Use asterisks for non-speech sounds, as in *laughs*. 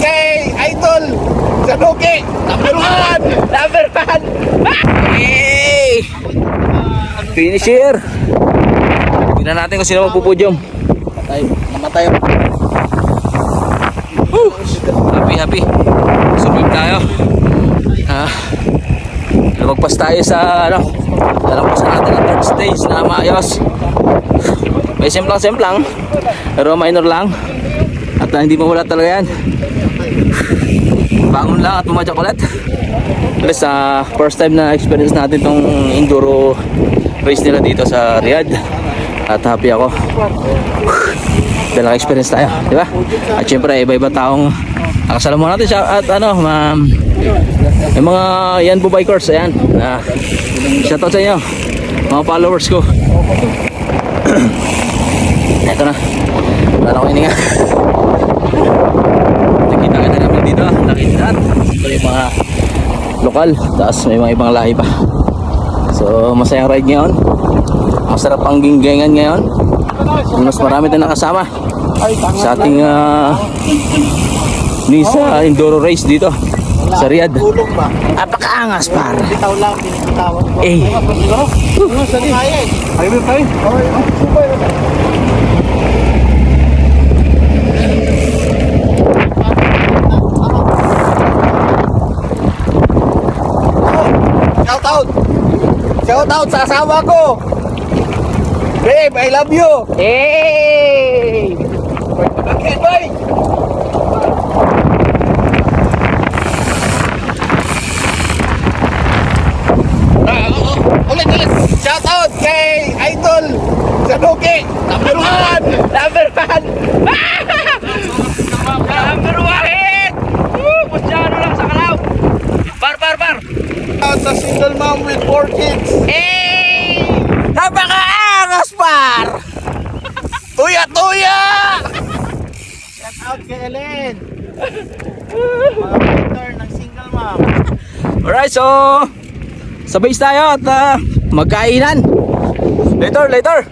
kay Idol Sanuki! Number one! Number one! Hey! Finisher! Tingnan natin kung sino magpupudyom. Namatay. Namatay. Woo! Happy, happy. Survive tayo. Ah, lumagpas tayo sa ano, lalagpasan natin ang third stage na maayos. May semplang-semplang, pero minor lang. At ah, hindi mawala talaga yan. Bangon lang at pumadyak ulit. Plus, ah, first time na experience natin tong enduro race nila dito sa Riyadh. At happy ako. Dalang experience tayo, di ba? At syempre, iba-iba taong nakasalamuhan natin siya at ano, ma'am, yung mga yan po bikers, ayan. Na, shoutout sa inyo, mga followers ko. *clears throat* Ito na. Wala ko hininga. Nakita kita namin dito, nakita. Ito yung mga lokal, tapos may mga ibang lahi pa. So, masayang ride ngayon. Masarap ang ginggengan ngayon. Mas marami tayong nakasama sa ating uh, Nisa Enduro Race dito sa Riyadh. Napakaangas par. Bitaw lang, binibitawan ko. Eh. Ay, may tayo. Shout out. Shout out sa asawa ko. Babe, I love you. Hey! Okay, bye. Ah, oh, oh. ulit ulit shout out kay idol sa Duke number 1 number 1 *laughs* Sa single mom with four kids. Hey! Napakaangas par! Tuya, tuya! Shout out kay Ellen. Mga mentor ng single mom. Alright, so sabay tayo at ah, magkainan. Later, later.